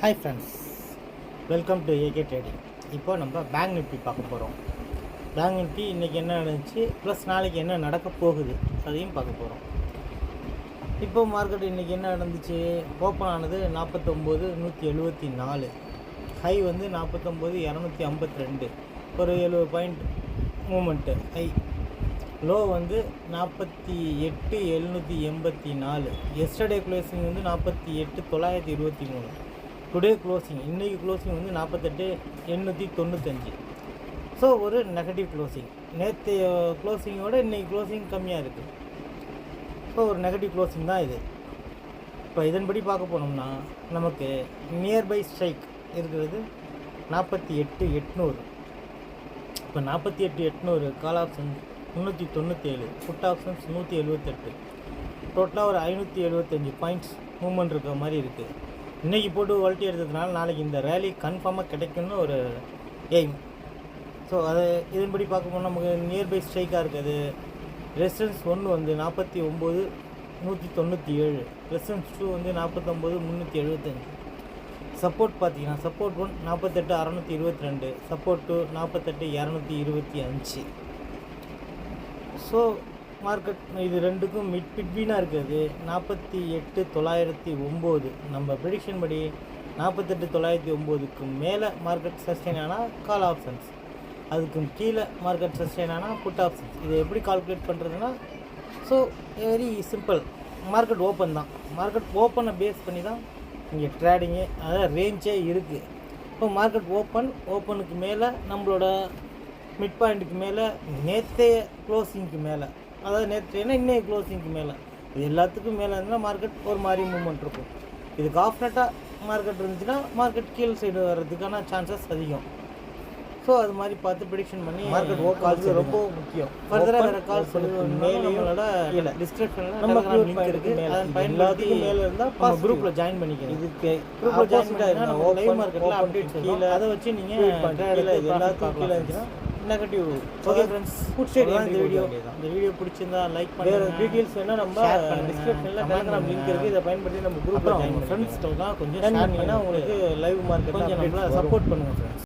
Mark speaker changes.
Speaker 1: Hi friends welcome to AK trading இப்போ நம்ம bank Nifty பார்க்க போகிறோம் பேங்க் நிஃப்டி இன்றைக்கி என்ன நடந்துச்சு? ப்ளஸ் நாளைக்கு என்ன நடக்க போகுது? அதையும் பார்க்க போகிறோம் இப்போ மார்க்கெட் இன்றைக்கி என்ன நடந்துச்சு? ஓப்பன் ஆனது நாற்பத்தொம்போது நூற்றி எழுபத்தி நாலு. ஹை வந்து நாற்பத்தொம்போது இரநூத்தி ஐம்பத்தி ரெண்டு. ஒரு எழுபது பாயிண்ட் மூமெண்ட்டு ஹை லோ வந்து நாற்பத்தி எட்டு எழுநூற்றி எண்பத்தி நாலு. எஸ்டர்டே க்ளோசிங் வந்து நாற்பத்தி எட்டு தொள்ளாயிரத்தி இருபத்தி மூணு. டுடே க்ளோசிங் இன்றைக்கி க்ளோசிங் வந்து நாற்பத்தெட்டு எண்ணூற்றி தொண்ணூத்தஞ்சு. ஸோ ஒரு நெகட்டிவ் க்ளோசிங் நேற்று க்ளோசிங்கோட uh, இன்றைக்கி க்ளோசிங் கம்மியாக இருக்குது ஸோ ஒரு நெகட்டிவ் க்ளோசிங் தான் இது. இப்போ இதன்படி பார்க்க போனோம்னா நமக்கு நியர்பை ஸ்ட்ரைக் இருக்கிறது நாற்பத்தி எட்டு எட்நூறு. இப்போ நாற்பத்தி எட்டு எட்நூறு கால் ஆப்ஷன் முந்நூற்றி தொண்ணூற்றேழு ஃபுட் ஆப்ஷன்ஸ் நூற்றி எழுபத்தெட்டு டோட்டலாக ஒரு ஐநூற்றி எழுபத்தஞ்சி பாயிண்ட்ஸ் மூமெண்ட் இருக்கிற மாதிரி இருக்குது இன்றைக்கி போட்டு வல்ட்டி எடுத்ததுனால நாளைக்கு இந்த ரேலி கன்ஃபார்மாக கிடைக்கும்னு ஒரு எய்ம் ஸோ அதை இதன்படி பார்க்கும்போது நமக்கு நியர்பை ஸ்ட்ரைக்காக இருக்குது. ரெசிடன்ஸ் ஒன்று வந்து நாற்பத்தி ஒம்பது நூற்றி தொண்ணூற்றி ஏழு. ரெசிடன்ஸ் டூ வந்து நாற்பத்தொம்போது முந்நூற்றி எழுபத்தஞ்சு சப்போர்ட் பார்த்தீங்கன்னா சப்போர்ட் ஒன் நாற்பத்தெட்டு அறநூற்றி இருபத்தி ரெண்டு. சப்போர்ட் டூ நாற்பத்தெட்டு இரநூத்தி இருபத்தி அஞ்சு. ஸோ மார்க்கெட் இது ரெண்டுக்கும் மிட் பிட்வீனாக இருக்குது. நாற்பத்தி எட்டு தொள்ளாயிரத்தி ஒம்பது. நம்ம ப்ரிடிக்ஷன் படி நாற்பத்தெட்டு தொள்ளாயிரத்தி ஒம்போதுக்கு மேலே மார்க்கெட் சஸ்டெயின் ஆனால் கால் ஆப்ஷன்ஸ் அதுக்கு கீழே மார்க்கெட் சஸ்டெயின் ஆனால் புட் ஆப்ஷன்ஸ் இதை எப்படி கால்குலேட் பண்ணுறதுன்னா so very simple market open தான். மார்க்கெட் ஓப்பனை பேஸ் பண்ணி தான் இங்கே ட்ரேடிங்கு அதாவது ரேஞ்சே இருக்குது இப்போ மார்க்கெட் ஓப்பன் ஓப்பனுக்கு மேலே நம்மளோட மிட் பாயிண்ட்டுக்கு மேலே நேற்றைய க்ளோசிங்க்கு மேலே. அதாவது நேற்றையனா இன்னைய க்ளோசிங்க்கு மேலே. இது எல்லாத்துக்கும் மேலே இருந்தால் மார்க்கெட் ஒரு மாதிரி மூவ்மெண்ட் இருக்கும். இதுக்கு ஆஃப் நட்டாக மார்க்கெட் இருந்துச்சுன்னா மார்க்கெட் கீழ் சைடு வர்றதுக்கான சான்சஸ் அதிகம். ஸோ அது மாதிரி பார்த்து ப்ரிடிக்ஷன் பண்ணி மார்க்கெட் ஓ கால்ஸ் ரொம்ப முக்கியம். ஃபர்தராக வேறு கால்ஸ் மேலேயோட இல்லை. டிஸ்கிரிப்ஷனில் நம்ம லிங்க் இருக்குது அதன் பயன்படுத்தி மேலே இருந்தால் நம்ம குரூப்பில் ஜாயின் பண்ணிக்கணும் இதுக்கு குரூப்பில் ஜாயின் பண்ணிட்டா லைவ் மார்க்கெட்டில் அப்டேட் கீழே அதை வச்சு நீங்கள் எல்லாத்துக்கும் கீழே இருந்துச்சுன்னா negative okay friends food state இந்த வீடியோ இந்த வீடியோ பிடிச்சிருந்தா லைக் பண்ணி வேறு டீட்டெயில்ஸ் வேணால் நம்ம டிஸ்கிரிப்ஷனில் டெலிகிராம் லிங்க் இருக்குது இதை பயன்படுத்தி நம்ம குரூப்பில் ஜாயின் ஃப்ரெண்ட்ஸ்க்கெல்லாம் கொஞ்சம் ஷேர் பண்ணிங்கன்னா உங்களுக்கு லைவ் மார்க்கெட் கொஞ்சம் நம்மள சப்போர்ட் பண்ணுங்கள் ஃப்ரெண்ட்ஸ்